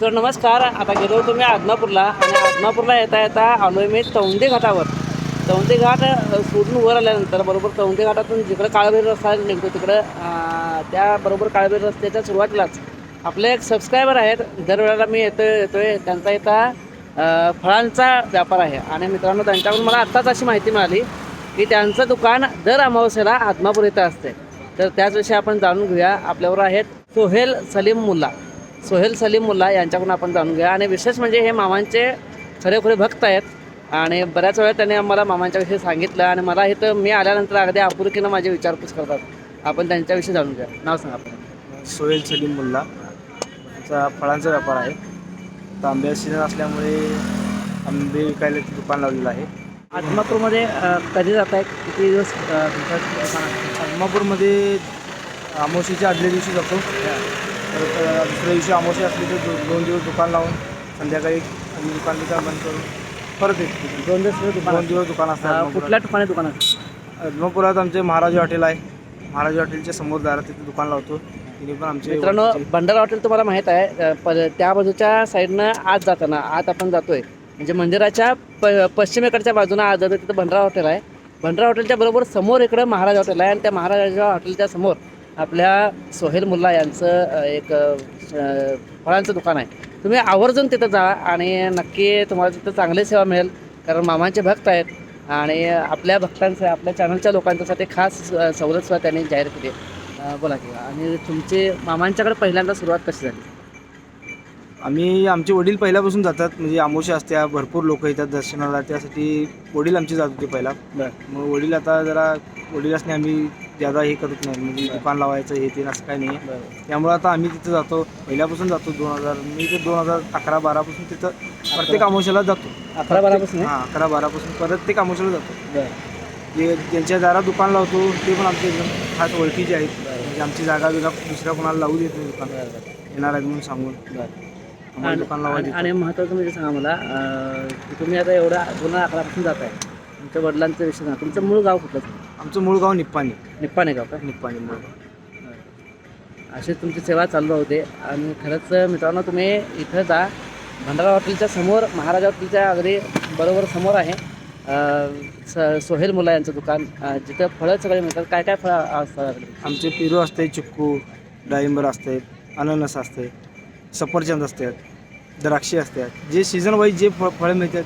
तर नमस्कार आता गेलो होतो मी आणि आदनापूरला येता येता आलो मी तौंदे घाटावर. तौंदे घाट सोडून वर आल्यानंतर बरोबर तौंदे घाटातून जिकडं काळबेर रस्ता निघतो तिकडं त्याबरोबर काळबेर रस्त्याच्या सुरुवातीलाच आपले एक सबस्क्रायबर आहेत. दरवेळेला मी येतो येतोय. त्यांचा इथं फळांचा व्यापार आहे. आणि मित्रांनो त्यांच्याकडून मला आत्ताच अशी माहिती मिळाली की त्यांचं दुकान दर अमावस्येला आदमापूर इथं असते तर त्याचविषयी आपण जाणून घेऊया. आपल्यावर आहेत सोहेल सलीम मुल्ला. सोहेल सलीम मुल्ला यांच्याकडून आपण जाणून घ्या आणि विशेष म्हणजे हे मामांचे खरेखुरे भक्त आहेत. आणि बऱ्याच वेळा त्यांनी आम्हाला मामांच्या विषयी सांगितलं. आणि मला इथं मी आल्यानंतर अगदी आपुलकीनं माझी विचारपूस करतात. आपण त्यांच्याविषयी जाणून घ्या नाव सांगा आपण सोहेल सलीम मुल्ला. आमचा फळांचा व्यापार आहे. आंब्या सीझन असल्यामुळे आंबे विकायला दुकान लावलेलं आहे. आत्मापूरमध्ये अ, कधी जात आहे किती दिवस? आदमापूरमध्ये अमावशीच्या आदल्या दिवशी जातो. परत दुसऱ्या दिवशी अमावशी असली तर दो- दोन दिवस दुकान लावून संध्याकाळी आम्ही दुकान बिकान बंद करून परत येतो दोन दिवस दुकान दोन. दिवस दुकान असतात कुठल्या ठिकाणी दुकान आहे आदमापुरात आमचे महाराज हॉटेल आहे. महाराज हॉटेलच्या समोर दारात तिथे दुकान लावतो. तिने पण आमचे मित्रांनो भंडारा हॉटेल तुम्हाला माहीत आहे. प- त्या बाजूच्या साईडनं आत जाताना आत आपण जातोय. म्हणजे मंदिराच्या प पश्चिमेकडच्या बाजूनं आत जातो तिथं भंडारा हॉटेल आहे. भंडारा हॉटेलच्या बरोबर समोर इकडं महाराज हॉटेल आहे आणि त्या महाराजाच्या हॉटेलच्या समोर आपल्या सोहेल मुल्ला यांचं एक फळांचं दुकान आहे. तुम्ही आवर्जून तिथं जा आणि नक्की तुम्हाला तिथं चांगली सेवा मिळेल. कारण मामांचे भक्त आहेत आणि आपल्या भक्तांचं आपल्या चॅनलच्या लोकांच्यासाठी खास सवलत सुद्धा त्यांनी जाहीर केली बोला की आणि तुमचे मामांच्याकडे पहिल्यांदा सुरुवात कशी झाली? आम्ही आमचे वडील पहिल्यापासून जातात. म्हणजे आमोशा असत्या भरपूर लोक येतात दर्शनाला. त्यासाठी वडील आमचे जात होते पहिला. मग वडील आता जरा वडिलांनी आम्ही ज्यादा हे करत नाही. म्हणजे दुकान लावायचं हे ते असं काही नाही. त्यामुळे आता आम्ही तिथं जातो. पहिल्यापासून जातो दोन हजार मी तर दोन हजार अकरा बारापासून तिथं प्रत्येक आमोशाला जातो. अकरा बारापासून? हां अकरा बारापासून प्रत्येक आमोशाला जातो. बरं. जे ज्यांच्या दारात दुकान लावतो ते पण आमचे एकदम खास ओळखीचे आहेत. म्हणजे आमची जागा बिगा दुसऱ्या कोणाला लावू देत नाही दुकान. येणार आहेत म्हणून सांगून. आणि- दुकान लावायला आणि- महत्त्वाचं म्हणजे सांगा मला अं, तुम्ही आता एवढा दोन हजार अकरापासून जात आहे तुमच्या वडिलांचं विषय सांगा तुमचं मूळ गाव कुठलं? आमचं मूळ गाव निप्पाणी. निप्पाणे गाव का? निप्पाणी मूळ गाव. अशी तुमची सेवा चालू होते आणि खरंच मित्रांनो तुम्ही इथं जा. भंडारा हॉटेलच्या समोर महाराजा हॉटेलच्या अगदी बरोबर समोर आहे. स सोहेल मुला यांचं दुकान. अं, जिथं फळं सगळे मिळतात. काय काय फळं असतात आपल्याकडे? आमचे पेरू असते चिक्कू डाळिंबर असते अननस असते सफरचंद असतात द्राक्षे असतात जे सीझन वाईज जे फळ फळं मिळतात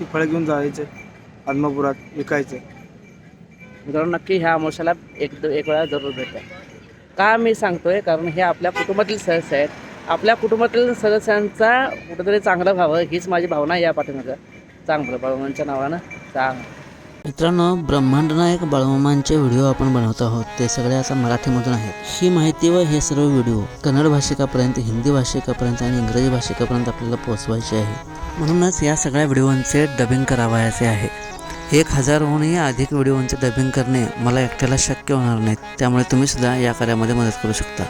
ती फळं घेऊन जायचं. आदमापुरात विकायचं. मित्रांनो नक्की ह्या अमावस्याला एक एक वेळा जरूर भेटा. का मी सांगतो आहे कारण हे आपल्या कुटुंबातील सदस्य आहेत. आपल्या कुटुंबातील सदस्यांचा कुठेतरी चांगलं व्हावं हीच माझी भावना या पाठीमागं. चांगलं बाळूमांच्या नावानं. चांग मित्रांनो ब्रह्मांडनायक बळवमांचे व्हिडिओ आपण बनवत आहोत. ते सगळे आता मराठीमधून आहेत. ही माहिती व हे सर्व व्हिडिओ कन्नड भाषिकापर्यंत हिंदी भाषिकापर्यंत आणि इंग्रजी भाषिकापर्यंत आपल्याला पोहोचवायचे आहे. म्हणूनच या सगळ्या व्हिडिओंचे डबिंग करावायचे आहे. एक हजारहूनही अधिक व्हिडिओंचे डबिंग करणे मला एकट्याला शक्य होणार नाही. त्यामुळे तुम्ही सुद्धा या कार्यामध्ये मदत करू शकता.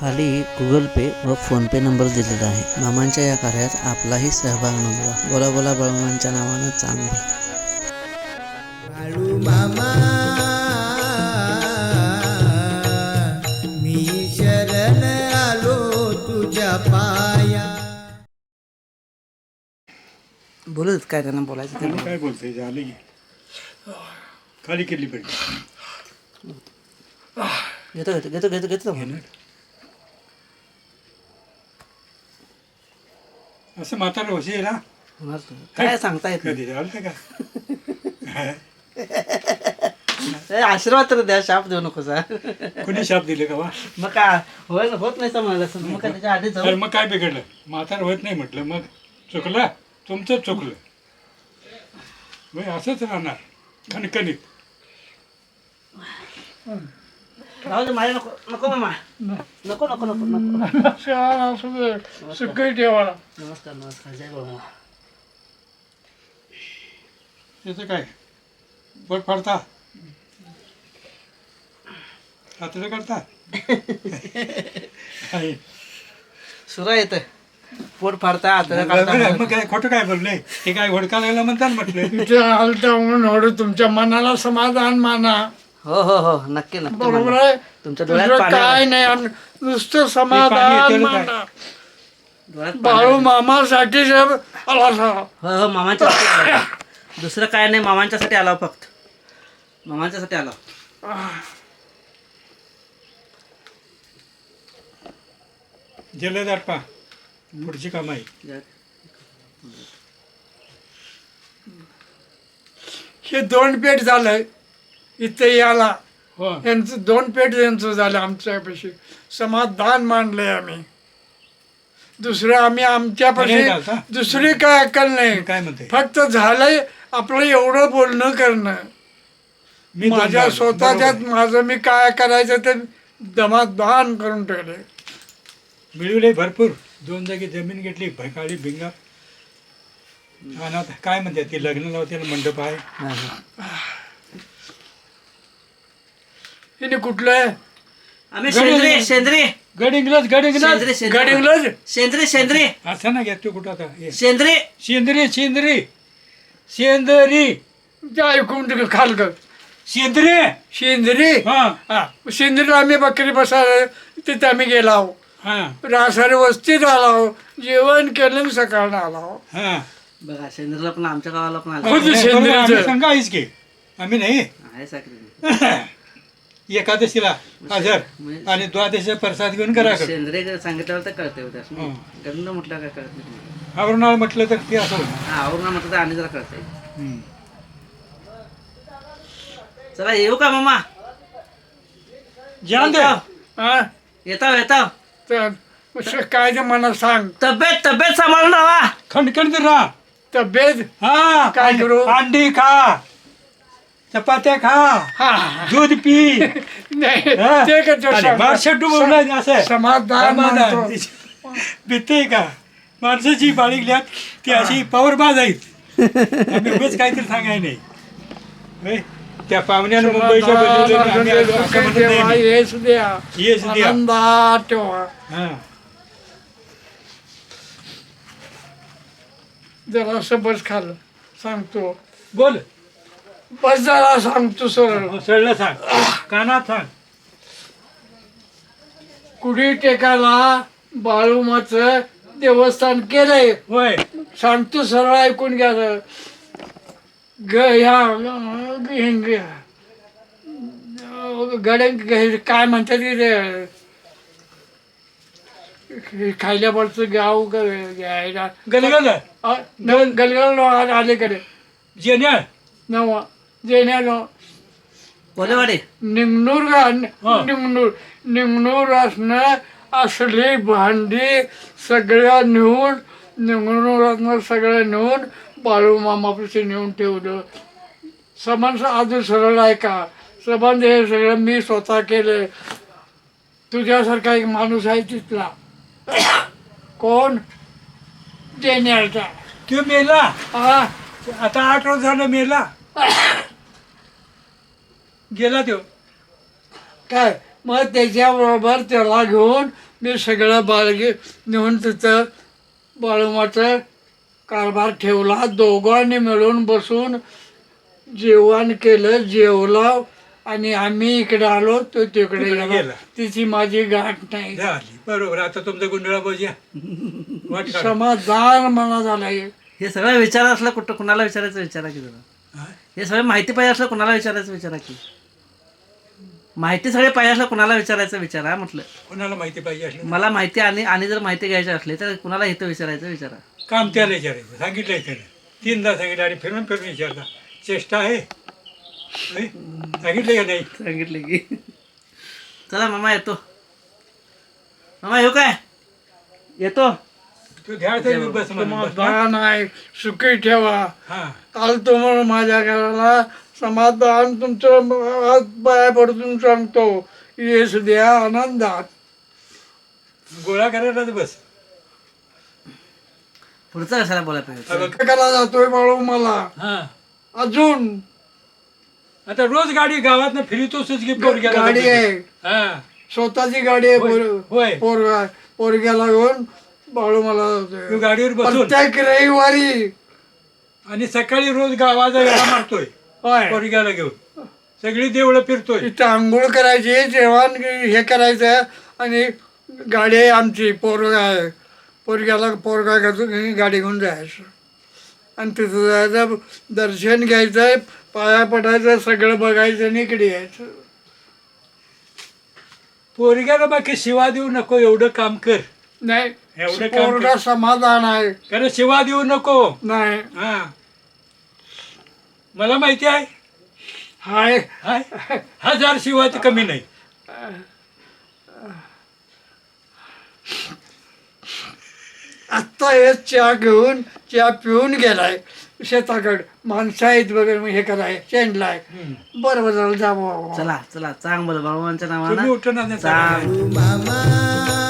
खाली गुगल पे व फोनपे नंबर दिलेला आहे. मामांच्या या कार्यात आपलाही सहभाग नोंदवा. बोला बोला बळमांच्या नावानं चांगलं. बोलत काय त्यांना बोलायचं काय बोलतोय? झालं की. खाली केली पाहिजे. घेतो घेतो घेतो घेतो घेतो. असं म्हातारं होशी आहे ना? होणार. काय सांगता येत कधी झालं का? नाही आशीर्वाद तर द्या शाप देऊ नको सर कोणी शाप दिले का वा? मग काय होय होत नाही समजलं. मग काय त्याच्या आधी तर मग काय बिघडलं? म्हातार होत नाही म्हटलं मग चुकलं? तुमचंच चुकलं. मग असंच राहणार कणकणीत. राहू दे माझ्या नको नको मामा. नको नको नको नको. सगळी ठेवा. नमस्कार नमस्कार. जय बाबा. त्याचं काय? पोट फाडता? रात्र करता? आहे. सुरा येतं. पोट फाडता आता मग काय खोटं काय बोलले ते काय घोडका लागला म्हणतात म्हटलं तुमच्या हालता म्हणून एवढं तुमच्या मनाला समाधान माना हो हो हो नक्की नक्की बरोबर. आहे तुमच्या डोळ्यात दुसरं पाणी काय. नाही नुसतं समाधान येतं ना काय? माना डोळ्यात पाणी बाळू. मामासाठी सब आला असा. हो हो मामांच्यासाठी आला. दुसरं काय नाही मामांच्यासाठी आला फक्त मामांच्यासाठी आला जलदार पा पुढची कामाई हे दोन पेट झालंय. इथे याला. हो. यांचं दोन पेट यांचं झालं आमच्यापाशी. समाधान मानलंय आम्ही. दुसरं आम्ही आमच्यापाशी? दुसरी काय अक्कल नाही. काय म्हणते फक्त झालंय आपलं एवढं बोलणं करणं. मी माझ्या. स्वतःच्यात. माझं मी काय करायचं ते दमादान करून ठेवलंय. मिळवले भरपूर. दोन जागी जमीन घेतली भैकाळी भिंगा आणि आता काय म्हणते ती लग्न लावते मंडप आहे. हिने कुठलं आम्ही शेंद्रे शेंद्रे. गड इंग्लज गड इंग्लज शेंद्रे शेंद्रे. असं ना घ्या तू कुठं आता. ये. शेंद्रे. शेंद्री शेंद्री. शेंदरी. ते ऐकून खाल शेंद्री. हा. हा. शेंद्रीला आम्ही बकरी बसायला तिथे आम्ही गेलो हा रासारी वस्तीत आलो जेवण केलं आणि सकाळनं आलो हा. बघा शेंद्रेला पण आमच्या गावाला पण आला. सांगा आहेच की. आम्ही नाही. आहे साखरी एकादशीला हजर म्हणजे- आणि द्वादशीचा प्रसाद घेऊन करा कर. शेंद्रे सांगितल्यावर तर कळते उद्या. हं. गंध म्हटलं काय कळत नाही. आवरणाळ म्हटलं तर ते असं. हा आवरण म्हटलं तर आणि जरा कळतंय. हम्म. चला येऊ का मामा? जाऊन दे. हा. येताव येताव. तर मग काय ते मला सांग. तब्येत तब्येत सांभाळून राहा. खणखण तर राहा. तब्येत? हा काय करू? अंडी खा. चपात्या खा. हा. दूध पी. नाही हा? ते आणि असं. समाधान मानतो. भीते का? माणसाची बाळगल्यात ती अशी पावरबाज आहेत. आम्ही उगाच काहीतरी सांगाय नाही. होय? त्या पाहुण्यानं मुंबईच्या आम्ही असं असं म्हणत तेव्हा नाही. येस द्या येस द्या. आनंदात ठेवा. हा. जरा बस खाल सांगतो. बोल. बस जरा सांगतो सरळ सळलं सांग. कानात सांग. कुडी टेकाला बाळूमाचं देवस्थान केलंय. होय. सांगतो सरळ ऐकून घ्या जरा. ग ह्या गड्या काय म्हणतात की ते हे गाव घ्यायला गलगल आ, न- गलगल अलीकडे जेण्या नवा जेण्या कोलेवाडी निमनूर निमनूर निमनूर असणं असली भांडी सगळ्या नेऊन निमनूरातनं सगळं नेऊन बाळू मामापाशी नेऊन ठेवलं. समान अजून सरळ आहे का? संबंध हे सगळं मी स्वतः केलं तुझ्यासारखा एक माणूस आहे तिथला. कोण? जेण्याचा तो मेला? हा. आता आठ रोज झालं मेला. गेला तो काय? मग त्याच्याबरोबर त्याला घेऊन मी सगळं बाळगे नेऊन तिथं बाळूमाचं कारभार ठेवला. दोघांनी मिळून बसून जेवण केलं जेवला आणि आम्ही इकडे आलो तो तिकडे तिकडे गेला. गेला. तिची माझी गाठ नाही. झाली. बरोबर. आता तुमचा गुंडळा बघूया वाट काढा. समाधान मला झालंय. हे सगळं विचार असलं कुठं कुणाला विचारायचं विचारा की जरा. हा? हे सगळं माहिती पाहिजे असलं कुणाला विचारायचं विचारा की. माहिती सगळे पाहिजे असलं कुणाला विचारायचं विचारा म्हटलं. कोणाला माहिती पाहिजे असलं मला माहिती आणि आणि जर माहिती घ्यायची असली तर कुणाला इथं विचारायचं विचारा. काम त्याला विचारायचं सांगितलंय त्याने. तीनदा सांगितलं आणि फिरून फिरून विचारला चेष्टा आहे? होय? सांगितलं का नाही? सांगितलं की. चला मामा येतो. मामा येऊ काय? येतो? तू घ्यायचं बस म्हणून. बस. समाधान आहे सुखी ठेवा. हा. काल तुम्हाला माझ्या घराला समाधान तुमचं हात पाया पडून सांगतो. येस द्या आनंदात. गोळा करायलाच बस. पुढचं कशाला पाहिजे बघ. कला जातोय बाळू मला? हा. अजून? आता रोज गाडी गावात फिरतोच की पोरग्याला गाडी. आहे. हा. स्वतःची गाडी आहे होय, पोर- होय. पोरगा पोरग्याला घेऊन बाळू मला तू गाडीवर बसून. प्रत्येक रविवारी. आणि सकाळी रोज गावाचा वेळा मारतोय. होय. पोरग्याला घेऊन. सगळी देवळं फिरतोय. तिथं आंघोळ करायची जेवण हे करायचं आणि गाडी आहे आमची पोरगा आहे. पोरग्याला पोरगा घेतो गाडी घेऊन जायचं. आणि तिथं जायचं दर्शन घ्यायचं पाया पडायचं सगळं बघायचं आणि इकडे यायचं. पोरग्याला बाकी शिवा देऊ नको एवढं काम कर. नाही एवढं काम पोरगा समाधान आहे. कारण शिवा देऊ नको. नाही. हा. मला माहिती आहे? हाय. हाय. हजार शिवा ते कमी नाही. आत्ता हे चहा घेऊन चहा पिऊन गेलाय. शेताकड. माणसं आहेत वगैरे मग हे कराय चेंडलाय बरोबर झालं जा बाबा. चला चला. चांग तुम्ही नावानं उठून. चांग मामा